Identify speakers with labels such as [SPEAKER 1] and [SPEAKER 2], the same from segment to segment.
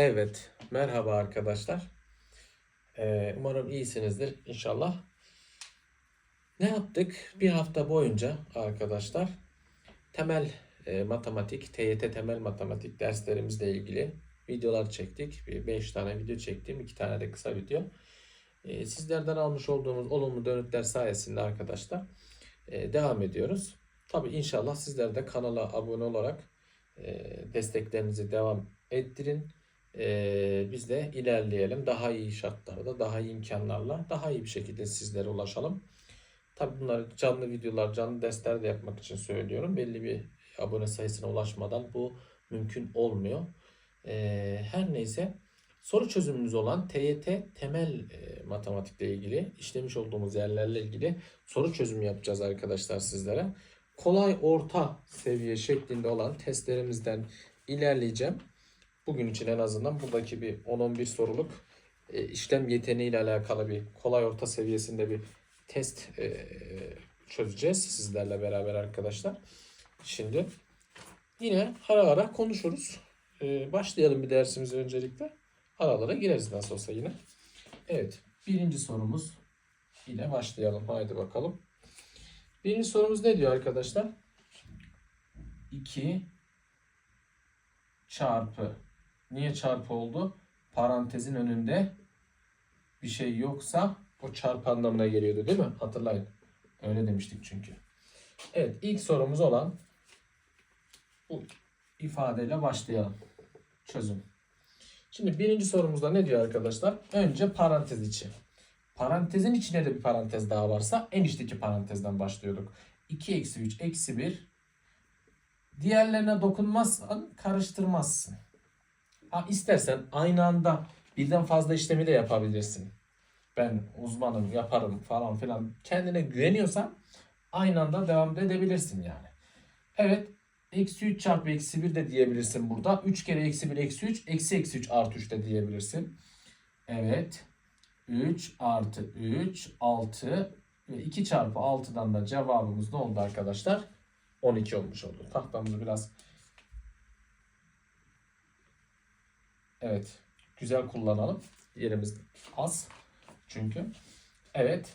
[SPEAKER 1] Evet, merhaba arkadaşlar. Ee, umarım iyisinizdir inşallah. Ne yaptık? Bir hafta boyunca arkadaşlar temel e, matematik, TYT temel matematik derslerimizle ilgili videolar çektik. Bir 5 tane video çektim, 2 tane de kısa video. Ee, sizlerden almış olduğumuz olumlu dönütler sayesinde arkadaşlar e, devam ediyoruz. Tabii inşallah sizler de kanala abone olarak e, desteklerinizi devam ettirin. Ee, biz de ilerleyelim. Daha iyi şartlarda, daha iyi imkanlarla, daha iyi bir şekilde sizlere ulaşalım. Tabii bunları canlı videolar, canlı dersler de yapmak için söylüyorum. Belli bir abone sayısına ulaşmadan bu mümkün olmuyor. Ee, her neyse soru çözümümüz olan TYT temel e, matematikle ilgili işlemiş olduğumuz yerlerle ilgili soru çözümü yapacağız arkadaşlar sizlere. Kolay orta seviye şeklinde olan testlerimizden ilerleyeceğim. Bugün için en azından buradaki bir 10-11 soruluk e, işlem yeteneğiyle alakalı bir kolay orta seviyesinde bir test e, çözeceğiz sizlerle beraber arkadaşlar. Şimdi yine ara ara konuşuruz. E, başlayalım bir dersimize öncelikle. Aralara gireriz nasıl olsa yine. Evet birinci sorumuz ile başlayalım. Haydi bakalım. Birinci sorumuz ne diyor arkadaşlar? 2 çarpı Niye çarpı oldu? Parantezin önünde bir şey yoksa o çarpı anlamına geliyordu değil mi? Hatırlayın. Öyle demiştik çünkü. Evet ilk sorumuz olan bu ifadeyle başlayalım. Çözüm. Şimdi birinci sorumuzda ne diyor arkadaşlar? Önce parantez içi. Parantezin içine de bir parantez daha varsa en içteki parantezden başlıyorduk. 2 eksi 3 eksi 1 diğerlerine dokunmazsan karıştırmazsın. Ha, istersen aynı anda birden fazla işlemi de yapabilirsin. Ben uzmanım yaparım falan filan kendine güveniyorsan aynı anda devam edebilirsin yani. Evet eksi 3 çarpı eksi 1 de diyebilirsin burada. 3 kere eksi 1 eksi 3 eksi eksi 3 artı 3 de diyebilirsin. Evet 3 artı 3 6 ve 2 çarpı 6'dan da cevabımız ne oldu arkadaşlar? 12 olmuş oldu. Tahtamızı biraz Evet. Güzel kullanalım. Yerimiz az. Çünkü. Evet.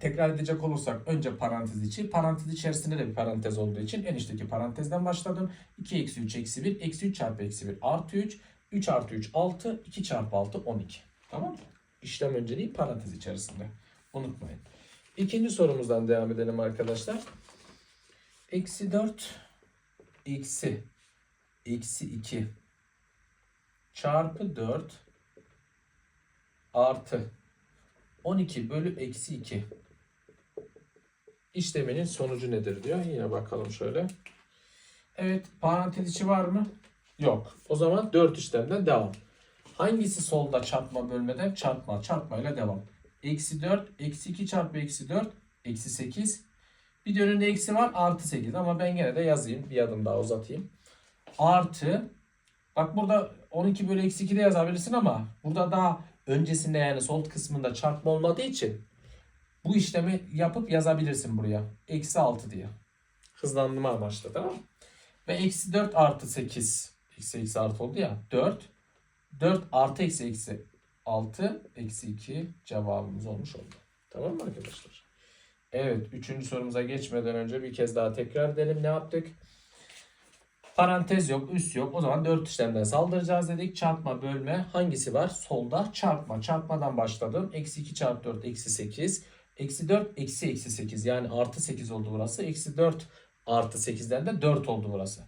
[SPEAKER 1] Tekrar edecek olursak önce parantez içi. Parantez içerisinde de bir parantez olduğu için en içteki parantezden başladım. 2 eksi 3 eksi 1. Eksi 3 çarpı eksi 1 artı 3. 3 artı 3 6. 2 çarpı 6 12. Tamam mı? İşlem önceliği parantez içerisinde. Unutmayın. İkinci sorumuzdan devam edelim arkadaşlar. Eksi 4 eksi eksi 2 çarpı 4 artı 12 bölü eksi 2 işleminin sonucu nedir diyor. Yine bakalım şöyle. Evet parantez içi var mı? Yok. O zaman 4 işlemden devam. Hangisi solda çarpma bölmeden? Çarpma. Çarpma ile devam. Eksi 4. Eksi 2 çarpı eksi 4. Eksi 8. Bir de önünde eksi var. Artı 8. Ama ben gene de yazayım. Bir adım daha uzatayım. Artı Bak burada 12 bölü eksi 2 de yazabilirsin ama burada daha öncesinde yani sol kısmında çarpma olmadığı için bu işlemi yapıp yazabilirsin buraya. Eksi 6 diye. Hızlandırma amaçlı tamam? Ve eksi 4 artı 8. Eksi eksi artı oldu ya. 4. 4 artı eksi eksi 6. Eksi 2 cevabımız olmuş oldu. Tamam mı arkadaşlar? Evet. Üçüncü sorumuza geçmeden önce bir kez daha tekrar edelim. Ne yaptık? Parantez yok, üst yok. O zaman 4 işlemden saldıracağız dedik. Çarpma, bölme hangisi var? Solda çarpma. Çarpmadan başladım. Eksi 2 çarpı 4 eksi 8. Eksi 4 eksi eksi 8 yani artı 8 oldu burası. Eksi 4 artı 8'den de 4 oldu burası.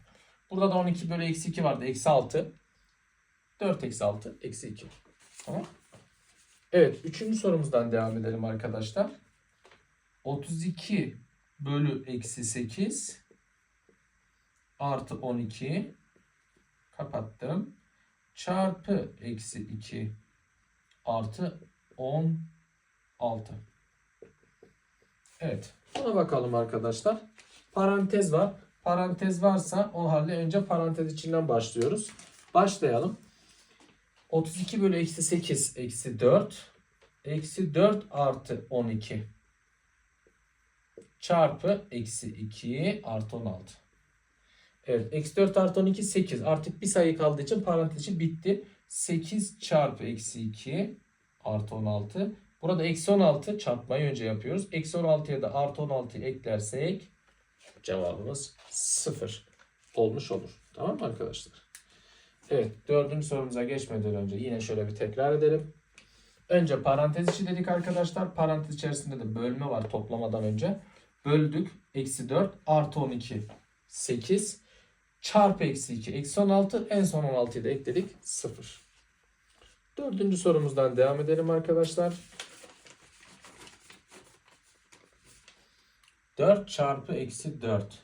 [SPEAKER 1] Burada da 12 bölü eksi 2 vardı. Eksi 6. 4 eksi 6 eksi 2. Tamam. Evet. Üçüncü sorumuzdan devam edelim arkadaşlar. 32 bölü eksi 8 artı 12 kapattım. Çarpı eksi 2 artı 16. Evet. Buna bakalım arkadaşlar. Parantez var. Parantez varsa o halde önce parantez içinden başlıyoruz. Başlayalım. 32 bölü eksi 8 eksi 4 eksi 4 artı 12 çarpı eksi 2 artı 16. Evet. Eksi 4 artı 12 8. Artık bir sayı kaldığı için parantez içi bitti. 8 çarpı eksi 2 artı 16. Burada eksi 16 çarpmayı önce yapıyoruz. Eksi 16'ya da artı 16'yı eklersek cevabımız 0 olmuş olur. Tamam mı arkadaşlar? Evet dördüncü sorumuza geçmeden önce yine şöyle bir tekrar edelim. Önce parantez içi dedik arkadaşlar. Parantez içerisinde de bölme var toplamadan önce. Böldük. Eksi 4 artı 12 8 çarpı eksi 2 eksi 16 en son 16'yı da ekledik 0. Dördüncü sorumuzdan devam edelim arkadaşlar. 4 çarpı eksi 4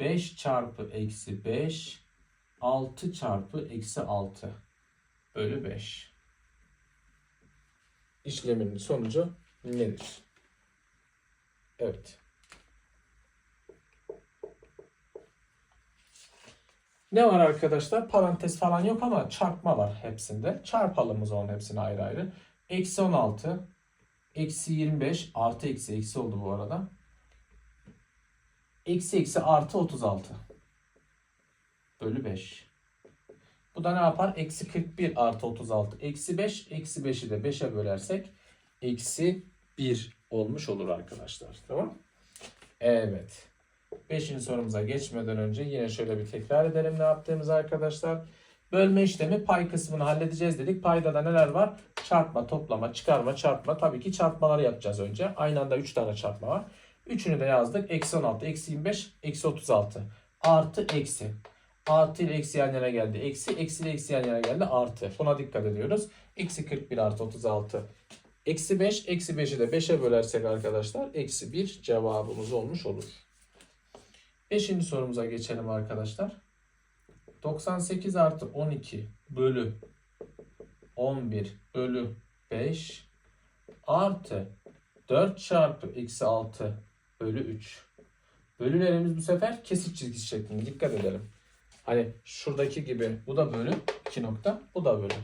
[SPEAKER 1] 5 çarpı eksi 5 6 çarpı eksi 6 bölü 5 işleminin sonucu nedir? Evet. Ne var arkadaşlar? Parantez falan yok ama çarpma var hepsinde. Çarpalım o zaman hepsini ayrı ayrı. Eksi 16, eksi 25, artı eksi eksi oldu bu arada. Eksi eksi artı 36. Bölü 5. Bu da ne yapar? Eksi 41 artı 36. Eksi 5. Eksi 5'i de 5'e bölersek eksi 1 olmuş olur arkadaşlar. Tamam Evet. Beşinci sorumuza geçmeden önce yine şöyle bir tekrar edelim ne yaptığımızı arkadaşlar. Bölme işlemi pay kısmını halledeceğiz dedik. Payda da neler var? Çarpma, toplama, çıkarma, çarpma. Tabii ki çarpmaları yapacağız önce. Aynı anda 3 tane çarpma var. Üçünü de yazdık. Eksi 16, eksi 25, eksi 36. Artı, eksi. Artı ile eksi yan yana geldi. Eksi, eksi ile eksi yan yana geldi. Artı. Buna dikkat ediyoruz. Eksi 41 artı 36. Eksi 5, eksi 5'i de 5'e bölersek arkadaşlar. Eksi 1 cevabımız olmuş olur. Beşinci sorumuza geçelim arkadaşlar. 98 artı 12 bölü 11 bölü 5 artı 4 çarpı eksi 6 bölü 3. Bölülerimiz bu sefer kesik çizgisi şeklinde. Dikkat edelim. Hani şuradaki gibi bu da bölü 2 nokta bu da bölü.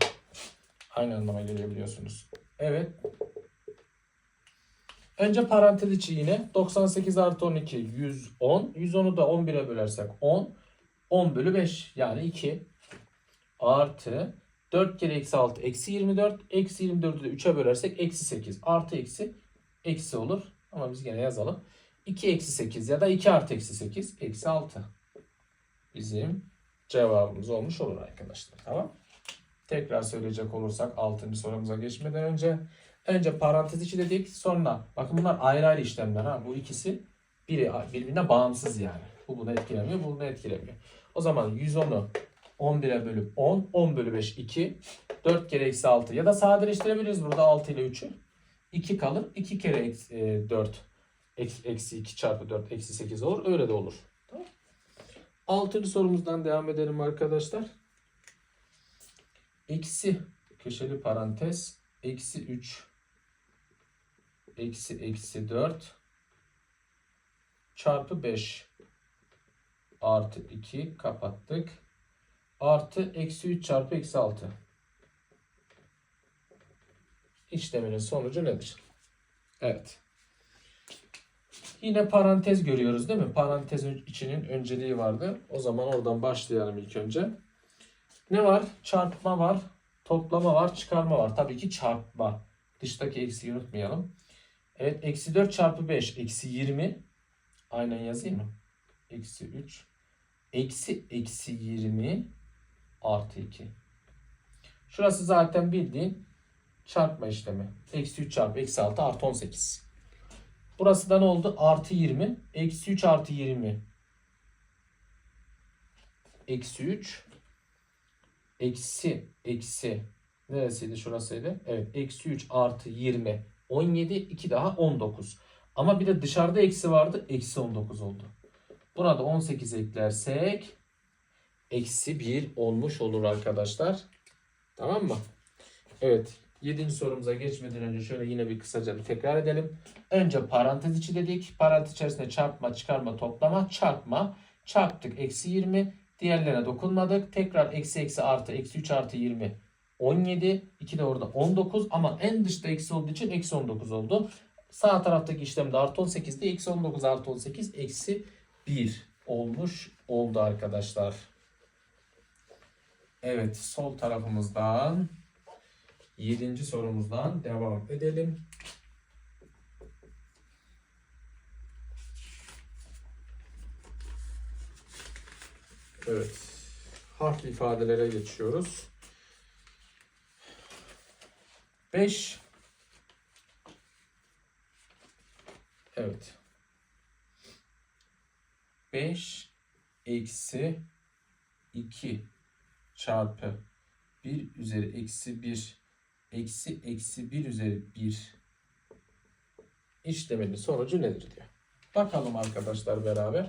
[SPEAKER 1] Aynı anlama geliyor biliyorsunuz. Evet. Önce parantez içi yine 98 artı 12 110. 110'u da 11'e bölersek 10. 10 bölü 5 yani 2 artı 4 kere eksi 6 eksi 24. Eksi 24'ü de 3'e bölersek eksi 8 artı eksi eksi olur. Ama biz gene yazalım. 2 eksi 8 ya da 2 artı eksi 8 eksi 6. Bizim cevabımız olmuş olur arkadaşlar. Tamam. Tekrar söyleyecek olursak 6. sorumuza geçmeden önce önce parantez içi dedik sonra bakın bunlar ayrı ayrı işlemler ha bu ikisi biri birbirine bağımsız yani. Bu bunu etkilemiyor bu bunu etkilemiyor. O zaman 110'u 11'e bölüp 10 10 bölü 5 2 4 kere eksi 6 ya da sadeleştirebiliriz burada 6 ile 3'ü 2 kalır 2 kere eksi, e, 4 eksi, eksi 2 çarpı 4 eksi 8 olur öyle de olur. Tamam. Altıncı sorumuzdan devam edelim arkadaşlar. Eksi köşeli parantez eksi 3 eksi eksi 4 çarpı 5 artı 2 kapattık. Artı eksi 3 çarpı eksi 6. İşleminin sonucu nedir? Evet. Yine parantez görüyoruz değil mi? Parantez içinin önceliği vardı. O zaman oradan başlayalım ilk önce. Ne var? Çarpma var. Toplama var. Çıkarma var. Tabii ki çarpma. Dıştaki eksiği unutmayalım. Evet. Eksi 4 çarpı 5. Eksi 20. Aynen yazayım mı? Eksi 3. Eksi eksi 20 artı 2. Şurası zaten bildiğin çarpma işlemi. Eksi 3 çarpı eksi 6 artı 18. Burası da ne oldu? Artı 20. Eksi 3 artı 20. Eksi 3. Eksi. Eksi. Neresiydi? Şurasıydı. Evet. Eksi 3 artı 20. 17. 2 daha 19. Ama bir de dışarıda eksi vardı. Eksi 19 oldu. Buna da 18 eklersek eksi 1 olmuş olur arkadaşlar. Tamam mı? Evet. 7. sorumuza geçmeden önce şöyle yine bir kısaca tekrar edelim. Önce parantez içi dedik. Parantez içerisinde çarpma, çıkarma, toplama, çarpma. Çarptık eksi 20. Diğerlerine dokunmadık. Tekrar eksi eksi artı eksi 3 artı 20 17. 2 de orada 19 ama en dışta eksi olduğu için eksi 19 oldu. Sağ taraftaki işlemde artı 18'de eksi 19 artı 18 eksi 1 olmuş oldu arkadaşlar. Evet sol tarafımızdan 7. sorumuzdan devam edelim. Evet. Harf ifadelere geçiyoruz. 5 Evet. 5 eksi 2 çarpı 1 üzeri eksi 1 eksi eksi 1 üzeri 1 işleminin sonucu nedir diyor. Bakalım arkadaşlar beraber.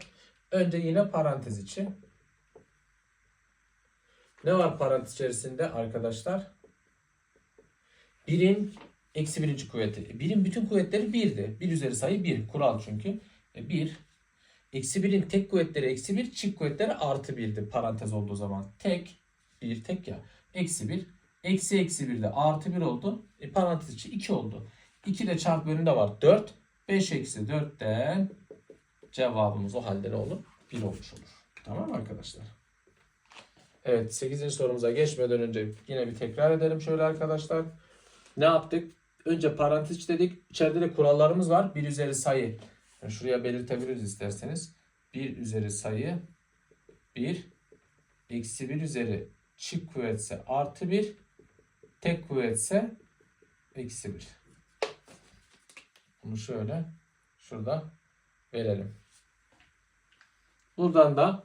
[SPEAKER 1] Önce yine parantez için. Ne var parantez içerisinde arkadaşlar? Birin eksi birinci kuvveti. Birin bütün kuvvetleri 1'di. 1 üzeri sayı 1. Kural çünkü. 1. Eksi 1'in tek kuvvetleri eksi 1. Çift kuvvetleri artı 1'di. Parantez olduğu zaman. Tek. 1 tek ya. Eksi 1. Eksi eksi 1 de artı 1 oldu. E, parantez içi 2 oldu. 2 de çarpı önünde var. 4. 5 eksi 4'ten cevabımız o halde ne olur? 1 olmuş olur. Tamam arkadaşlar? Evet 8. sorumuza geçmeden önce yine bir tekrar edelim şöyle arkadaşlar. Ne yaptık? Önce parantez içi dedik. İçeride de kurallarımız var. 1 üzeri sayı. Yani şuraya belirtebiliriz isterseniz. 1 üzeri sayı 1 eksi 1 üzeri çift kuvvetse artı 1 tek kuvvetse eksi 1. Bunu şöyle şurada verelim. Buradan da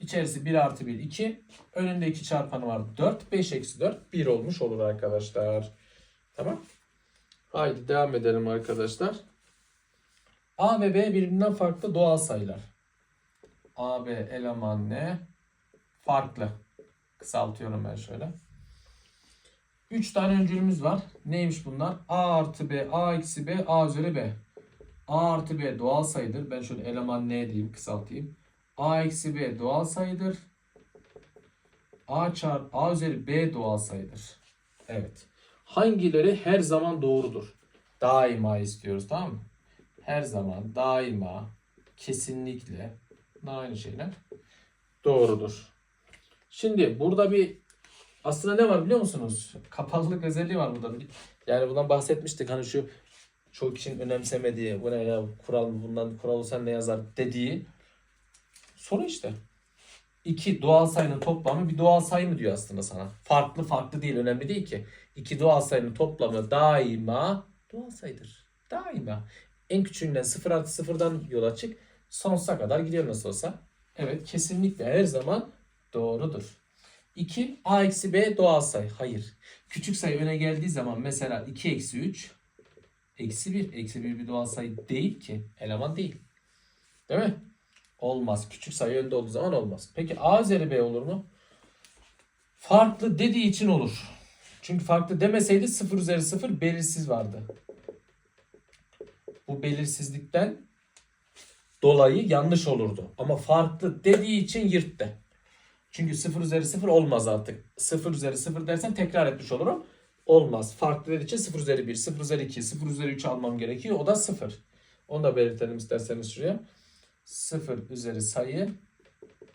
[SPEAKER 1] içerisi 1 artı 1 2. Önünde 2 çarpanı var 4. 5 eksi 4 1 olmuş olur arkadaşlar. Tamam. Haydi devam edelim arkadaşlar. A ve B birbirinden farklı doğal sayılar. A, B eleman ne? Farklı. Kısaltıyorum ben şöyle. 3 tane öncülümüz var. Neymiş bunlar? A artı B, A eksi B, A üzeri B. A artı B doğal sayıdır. Ben şöyle eleman ne diyeyim kısaltayım. A eksi B doğal sayıdır. A çarpı A üzeri B doğal sayıdır. Evet. Hangileri her zaman doğrudur? Daima istiyoruz tamam mı? Her zaman, daima, kesinlikle aynı şeyler doğrudur. Şimdi burada bir aslında ne var biliyor musunuz? Kapalılık özelliği var burada. Yani bundan bahsetmiştik. Hani şu çok kişinin önemsemediği, bu ne ya kural bundan kural olsa ne yazar dediği soru işte. İki doğal sayının toplamı bir doğal sayı mı diyor aslında sana. Farklı farklı değil önemli değil ki. İki doğal sayının toplamı daima doğal sayıdır. Daima. En küçüğünden 0 artı 0'dan yola çık. Sonsuza kadar gidiyor nasıl olsa. Evet kesinlikle her zaman doğrudur. 2 a eksi b doğal sayı. Hayır. Küçük sayı öne geldiği zaman mesela 2 eksi 3 eksi 1. Eksi 1 bir doğal sayı değil ki. Eleman değil. Değil mi? Olmaz. Küçük sayı önde olduğu zaman olmaz. Peki a üzeri b olur mu? Farklı dediği için olur. Çünkü farklı demeseydi 0 üzeri 0 belirsiz vardı. Bu belirsizlikten dolayı yanlış olurdu. Ama farklı dediği için yırttı. Çünkü 0 üzeri 0 olmaz artık. 0 üzeri 0 dersen tekrar etmiş olurum. Olmaz. Farklı dediği için 0 üzeri 1, 0 üzeri 2, 0 üzeri 3 almam gerekiyor. O da 0. Onu da belirtelim isterseniz şuraya. 0 üzeri sayı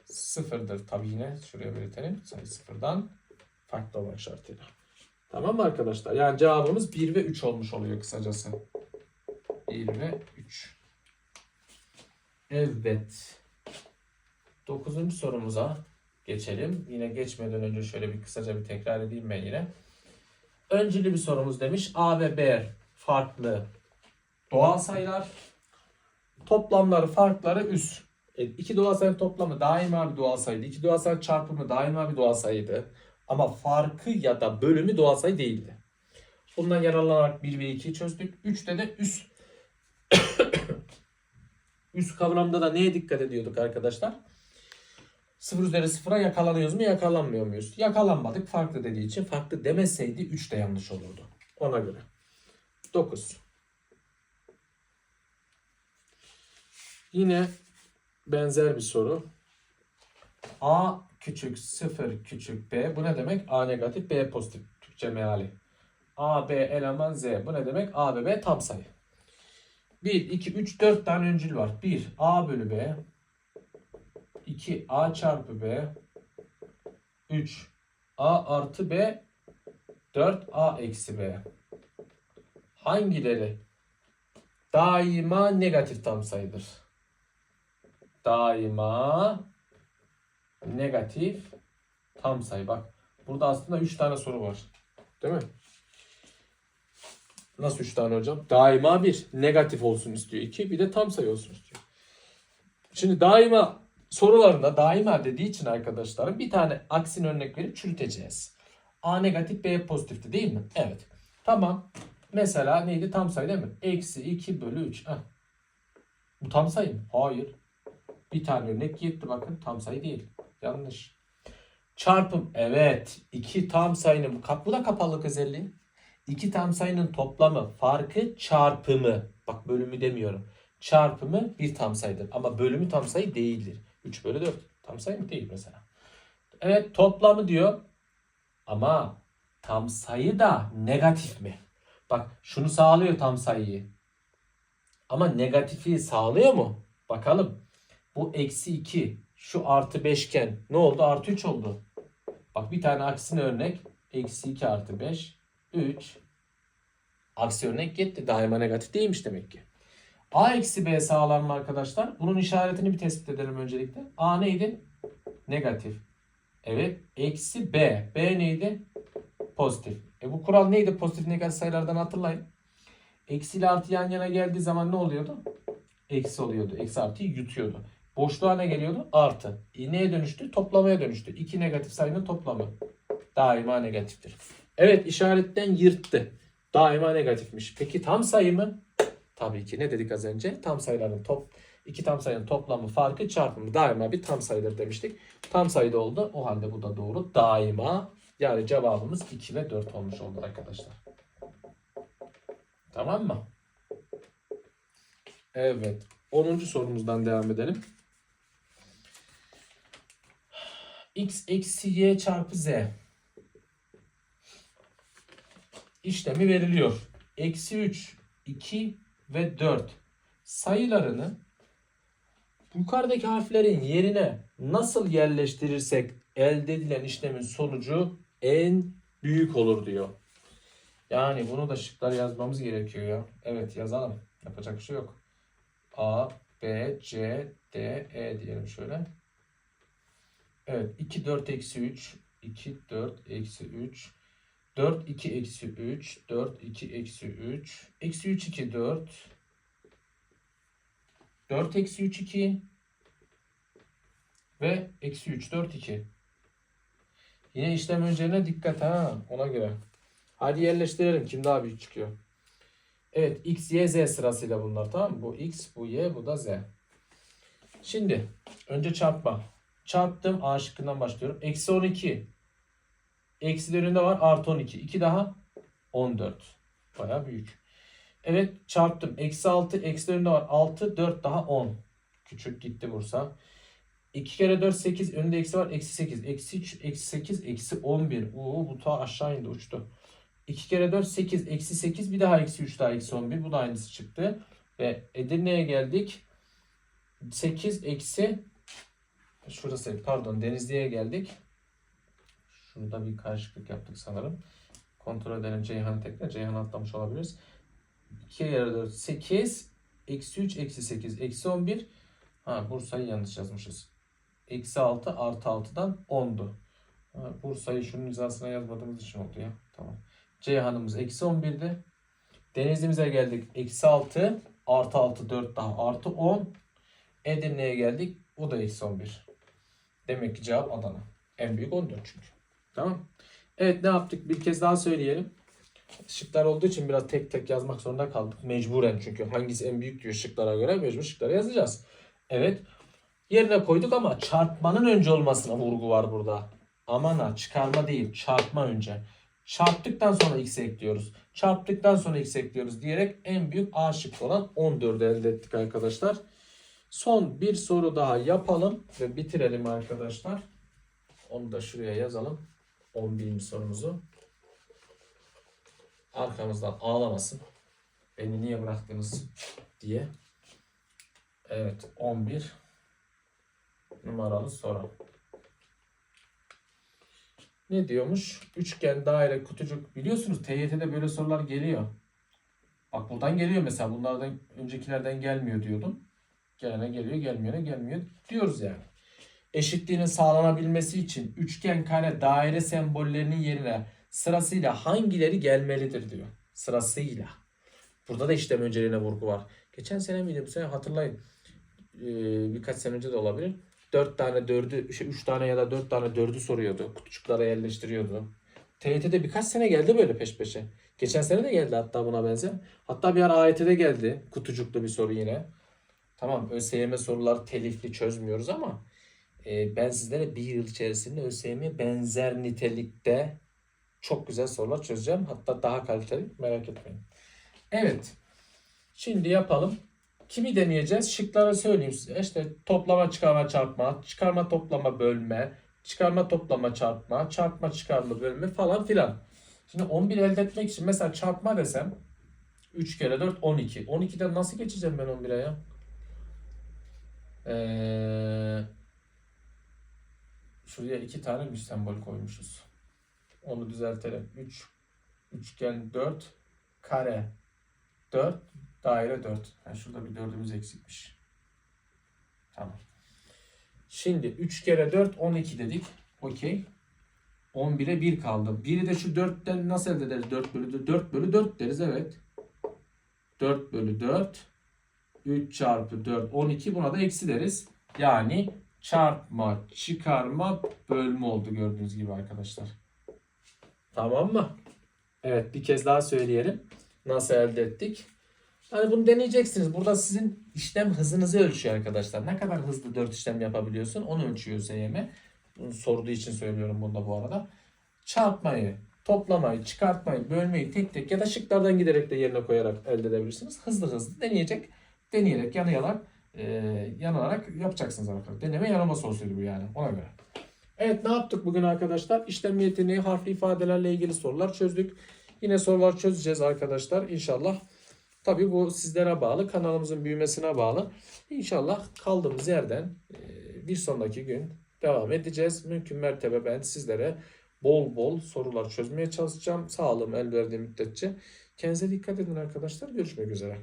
[SPEAKER 1] sıfırdır. Tabi yine şuraya belirtelim. Sayı sıfırdan farklı olmak şartıyla. Tamam mı arkadaşlar? Yani cevabımız 1 ve 3 olmuş oluyor kısacası. 1 ve 3. Evet. Dokuzuncu sorumuza geçelim. Yine geçmeden önce şöyle bir kısaca bir tekrar edeyim ben yine. Öncülü bir sorumuz demiş. A ve B farklı doğal sayılar. Toplamları farkları üst. E, iki doğal sayı toplamı daima bir doğal sayıydı. İki doğal sayı çarpımı daima bir doğal sayıydı. Ama farkı ya da bölümü doğal sayı değildi. Bundan yararlanarak 1 ve 2'yi çözdük. 3'te de üst üst kavramda da neye dikkat ediyorduk arkadaşlar? 0 üzeri 0'a yakalanıyoruz mu yakalanmıyor muyuz? Yakalanmadık farklı dediği için farklı demeseydi 3 de yanlış olurdu. Ona göre. 9. Yine benzer bir soru. A küçük 0 küçük B. Bu ne demek? A negatif B pozitif. Türkçe meali. A, B eleman Z. Bu ne demek? A ve B tam sayı. 1, 2, 3, 4 tane öncül var. 1 A bölü B. 2 A çarpı B. 3 A artı B 4A eksi B. Hangileri daima negatif tam sayıdır? Daima negatif tam sayı. Bak burada aslında 3 tane soru var. Değil mi? Nasıl 3 tane hocam? Daima bir negatif olsun istiyor. 2 bir de tam sayı olsun istiyor. Şimdi daima sorularında daima dediği için arkadaşlarım bir tane aksini örnek verip çürüteceğiz. A negatif B pozitifti değil mi? Evet. Tamam. Mesela neydi? Tam sayı değil mi? Eksi 2 bölü 3. Heh. Bu tam sayı mı? Hayır. Bir tane örnek yetti bakın. Tam sayı değil. Yanlış. Çarpım. Evet. İki tam sayının. Bu da kapalılık özelliği. İki tam sayının toplamı, farkı, çarpımı. Bak bölümü demiyorum. Çarpımı bir tam sayıdır. Ama bölümü tam sayı değildir. 3 bölü 4. Tam sayı mı değil mesela. Evet toplamı diyor. Ama tam sayı da negatif mi? Bak şunu sağlıyor tam sayıyı. Ama negatifi sağlıyor mu? Bakalım. Bu eksi 2. Şu artı 5 iken ne oldu? Artı 3 oldu. Bak bir tane aksine örnek. Eksi 2 artı 5. 3. Aksi örnek gitti. Daima negatif değilmiş demek ki. A eksi B sağlar mı arkadaşlar? Bunun işaretini bir tespit edelim öncelikle. A neydi? Negatif. Evet. Eksi B. B neydi? Pozitif. E bu kural neydi? Pozitif negatif sayılardan hatırlayın. Eksi ile artı yan yana geldiği zaman ne oluyordu? Eksi oluyordu. Eksi artıyı yutuyordu. Boşluğa ne geliyordu? Artı. E neye dönüştü? Toplamaya dönüştü. İki negatif sayının toplamı. Daima negatiftir. Evet işaretten yırttı. Daima negatifmiş. Peki tam sayı mı? Tabii ki ne dedik az önce? Tam sayıların top iki tam sayının toplamı farkı çarpımı daima bir tam sayıdır demiştik. Tam sayıda oldu. O halde bu da doğru. Daima yani cevabımız 2 ve 4 olmuş oldu arkadaşlar. Tamam mı? Evet. 10. sorumuzdan devam edelim. X eksi y çarpı z işlemi veriliyor. Eksi 3, 2 ve 4 sayılarını yukarıdaki harflerin yerine nasıl yerleştirirsek elde edilen işlemin sonucu en büyük olur diyor. Yani bunu da şıklar yazmamız gerekiyor ya. Evet yazalım. Yapacak bir şey yok. A, B, C, D, E diyelim şöyle. Evet 2, 4, eksi 3. 2, 4, eksi 3. 4, 2, eksi 3. 4, 2, eksi 3. Eksi 3, 2, 4. 4, eksi 3, 2. Ve eksi 3, 4, 2. Yine işlem öncelerine dikkat ha ona göre. Hadi yerleştirelim. Kim daha büyük çıkıyor? Evet x, y, z sırasıyla bunlar tamam mı? Bu x, bu y, bu da z. Şimdi önce çarpma. Çarptım. A şıkkından başlıyorum. Eksi 12. Eksi önünde var. Artı 12. 2 daha 14. Baya büyük. Evet çarptım. Eksi 6. Eksi önünde var. 6. 4 daha 10. Küçük gitti Bursa. 2 kere 4 8. Önünde eksi var. Eksi 8. Eksi 3. Eksi 8. Eksi 11. Oo bu ta aşağı indi uçtu. 2 kere 4 8. Eksi 8. Bir daha eksi 3 daha eksi 11. Bu da aynısı çıktı. Ve Edirne'ye geldik. 8 eksi şurası pardon Denizli'ye geldik. Şurada bir karışıklık yaptık sanırım. Kontrol edelim Ceyhan tekrar. Ceyhan atlamış olabiliriz. 2 kere 4 8 eksi 3 eksi 8 eksi 11 ha Bursa'yı yanlış yazmışız. Eksi 6 artı 6'dan 10'du. Ha, Bursa'yı şunun hizasına yazmadığımız için oldu ya. Tamam. Ceyhan'ımız eksi 11'di. Denizli'mize geldik. Eksi 6 artı 6 4 daha artı 10. Edirne'ye geldik. O da eksi 11. Demek ki cevap Adana. En büyük 14 çünkü. Tamam. Evet ne yaptık? Bir kez daha söyleyelim. Şıklar olduğu için biraz tek tek yazmak zorunda kaldık. Mecburen çünkü hangisi en büyük diyor şıklara göre mecbur şıklara yazacağız. Evet. Yerine koyduk ama çarpmanın önce olmasına vurgu var burada. Aman ha çıkarma değil çarpma önce. Çarptıktan sonra x ekliyoruz. Çarptıktan sonra x ekliyoruz diyerek en büyük A şıkkı olan 14'ü elde ettik arkadaşlar. Son bir soru daha yapalım ve bitirelim arkadaşlar. Onu da şuraya yazalım. 11. sorumuzu. Arkamızdan ağlamasın. Beni niye bıraktınız diye. Evet 11 numaralı soru. Ne diyormuş? Üçgen, daire, kutucuk. Biliyorsunuz TYT'de böyle sorular geliyor. Bak buradan geliyor mesela. Bunlardan öncekilerden gelmiyor diyordum. Gelene geliyor, gelmeyene gelmiyor diyoruz yani. Eşitliğinin sağlanabilmesi için üçgen, kare, daire sembollerinin yerine sırasıyla hangileri gelmelidir diyor. Sırasıyla. Burada da işlem önceliğine vurgu var. Geçen sene miydi bu sene hatırlayın. Ee, birkaç sene önce de olabilir. 4 tane 4'ü, şey 3 tane ya da 4 tane 4'ü soruyordu. Kutucuklara yerleştiriyordu. TYT'de birkaç sene geldi böyle peş peşe. Geçen sene de geldi hatta buna benzer. Hatta bir ara AYT'de geldi. Kutucuklu bir soru yine. Tamam ÖSYM soruları telifli çözmüyoruz ama e, ben sizlere bir yıl içerisinde ÖSYM'ye benzer nitelikte çok güzel sorular çözeceğim. Hatta daha kaliteli merak etmeyin. Evet. Şimdi yapalım. Kimi deneyeceğiz? Şıkları söyleyeyim size. İşte toplama, çıkarma, çarpma, çıkarma, toplama, bölme, çıkarma, toplama, çarpma, çarpma, çıkarma, bölme falan filan. Şimdi 11 elde etmek için mesela çarpma desem 3 kere 4 12. 12'den nasıl geçeceğim ben 11'e ya? Ee, şuraya iki tane bir sembol koymuşuz. Onu düzeltelim. 3 üçgen 4 kare 4 daire 4. Yani şurada bir dördümüz eksikmiş. Tamam. Şimdi 3 kere 4 12 dedik. Okey. 11'e 1 kaldı. 1'i de şu 4'ten nasıl elde ederiz? 4 bölü 4 bölü 4 deriz evet. 4 bölü 4 3 çarpı 4 12 buna da eksi deriz. Yani çarpma, çıkarma, bölme oldu gördüğünüz gibi arkadaşlar. Tamam mı? Evet bir kez daha söyleyelim. Nasıl elde ettik? Hani bunu deneyeceksiniz. Burada sizin işlem hızınızı ölçüyor arkadaşlar. Ne kadar hızlı 4 işlem yapabiliyorsun onu ölçüyor ÖSYM. Bunu sorduğu için söylüyorum bunu da bu arada. Çarpmayı, toplamayı, çıkartmayı, bölmeyi tek tek ya da şıklardan giderek de yerine koyarak elde edebilirsiniz. Hızlı hızlı deneyecek, deneyerek, yanıyarak, e, yanılarak yapacaksınız arkadaşlar. Deneme yanılma sorusuydu bu yani ona göre. Evet ne yaptık bugün arkadaşlar? İşlem yeteneği, harfli ifadelerle ilgili sorular çözdük. Yine sorular çözeceğiz arkadaşlar inşallah. Tabii bu sizlere bağlı, kanalımızın büyümesine bağlı. İnşallah kaldığımız yerden e, bir sonraki gün devam edeceğiz. Mümkün mertebe ben sizlere bol bol sorular çözmeye çalışacağım. Sağlığım el verdiği müddetçe. Kendinize dikkat edin arkadaşlar. Görüşmek üzere.